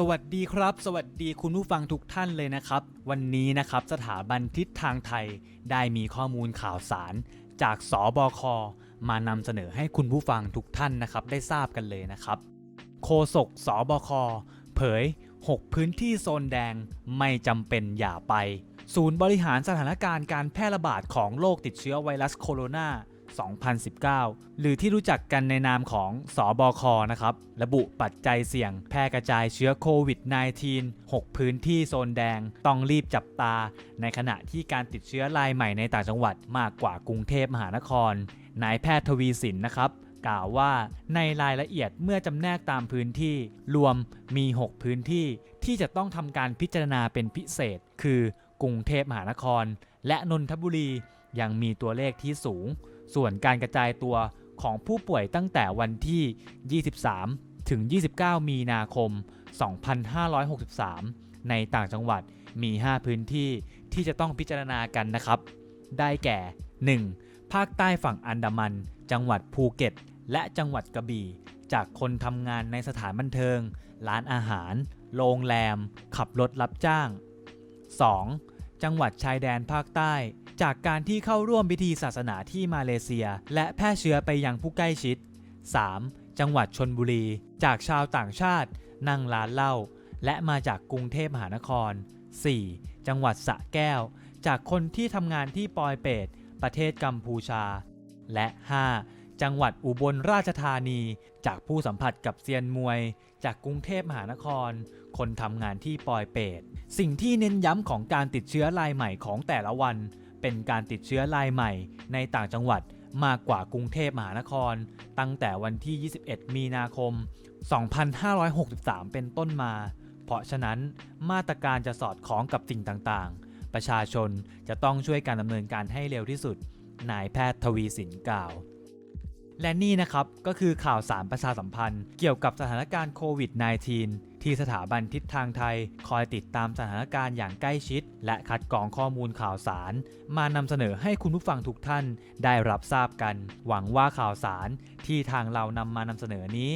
สวัสดีครับ สวัสดีคุณผู้ฟังทุกท่านเลยนะครับ วันนี้นะครับสถาบันทิศทางไทยได้มีข้อมูลข่าวสาร จากสบคมานำเสนอให้คุณผู้ฟังทุกท่านนะครับ ได้ทราบกันเลยนะครับโฆษกสบคเผย 6 พื้นที่โซนแดงไม่จำเป็นอย่าไป ศูนย์บริหารสถานการณ์การแพร่ระบาดของโรคติดเชื้อไวรัสโคโรนา 2019 หรือที่รู้จักกันในนามของสอบคนะครับ ระบุปัจจัยเสี่ยงแพร่กระจายเชื้อโควิด -19 6 พื้นที่โซนแดง ต้องรีบจับตา ในขณะที่การติดเชื้อรายใหม่ในต่างจังหวัดมากกว่ากรุงเทพมหานคร นายแพทย์ทวีสินนะครับกล่าวว่าในรายละเอียดเมื่อจำแนกตามพื้นที่ รวมมี 6 พื้นที่ที่จะต้องทำการพิจารณาเป็นพิเศษ คือกรุงเทพมหานคร และนนทบุรี ยังมีตัวเลขที่สูง ส่วนการกระจายตัวของผู้ป่วยตั้งแต่วันที่ 23 ถึง 29 มีนาคม 2563 ในต่างจังหวัดมี 5 พื้นที่ที่จะต้องพิจารณากันนะครับ ได้แก่ 1. ภาคใต้ฝั่งอันดามัน จังหวัดภูเก็ต และจังหวัดกระบี่ จากคนทำงานในสถานบันเทิง ร้านอาหาร โรงแรม ขับรถรับจ้าง 2. จังหวัดชายแดนภาคใต้ จากการที่เข้าร่วมพิธีศาสนาที่มาเลเซีย และแพร่เชื้อไปยังผู้ใกล้ชิด 3. จังหวัดชนบุรี จากชาวต่างชาตินั่งร้านเหล้าและมาจากกรุงเทพมหานคร 4. จังหวัดสระแก้ว จากคนที่ทำงานที่ปอยเปตประเทศกัมพูชา และ 5. จังหวัดอุบลราชธานี จากผู้สัมผัสกับเซียนมวย จากกรุงเทพมหานคร คนทำงานที่ปอยเปตสิ่งที่เน้นย้ำของการติดเชื้อรายใหม่ของแต่ละวัน เป็นการติดเชื้อรายใหม่ในต่างจังหวัดมากกว่ากรุงเทพมหานคร ตั้งแต่วันที่ 21 มีนาคม 2563 เป็นต้นมา เพราะฉะนั้นมาตรการจะสอดคล้องกับสิ่งต่างๆ ประชาชนจะต้องช่วยการดำเนินการให้เร็วที่สุด นายแพทย์ทวีสินกล่าว และนี่นะครับก็คือข่าวสารประชาสัมพันธ์ เกี่ยวกับสถานการณ์โควิด -19 ที่สถาบันทิศทางไทย คอยติดตามสถานการณ์อย่างใกล้ชิด และคัดกรองข้อมูลข่าวสาร มานำเสนอให้คุณผู้ฟังทุกท่านได้รับทราบกัน หวังว่าข่าวสารที่ทางเรานำมานำเสนอนี้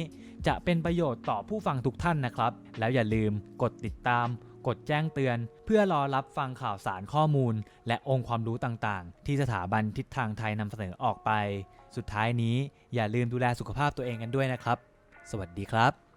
จะเป็นประโยชน์ต่อผู้ฟังทุกท่านนะครับ แล้วอย่าลืมกดติดตาม กดแจ้งเตือน เพื่อรอรับฟังข่าวสารข้อมูล และองค์ความรู้ต่างๆ ที่สถาบันทิศทางไทยนำเสนอออกไป สุดท้ายนี้อย่าลืมดูแลสุขภาพตัวเองกันด้วยนะครับ สวัสดีครับ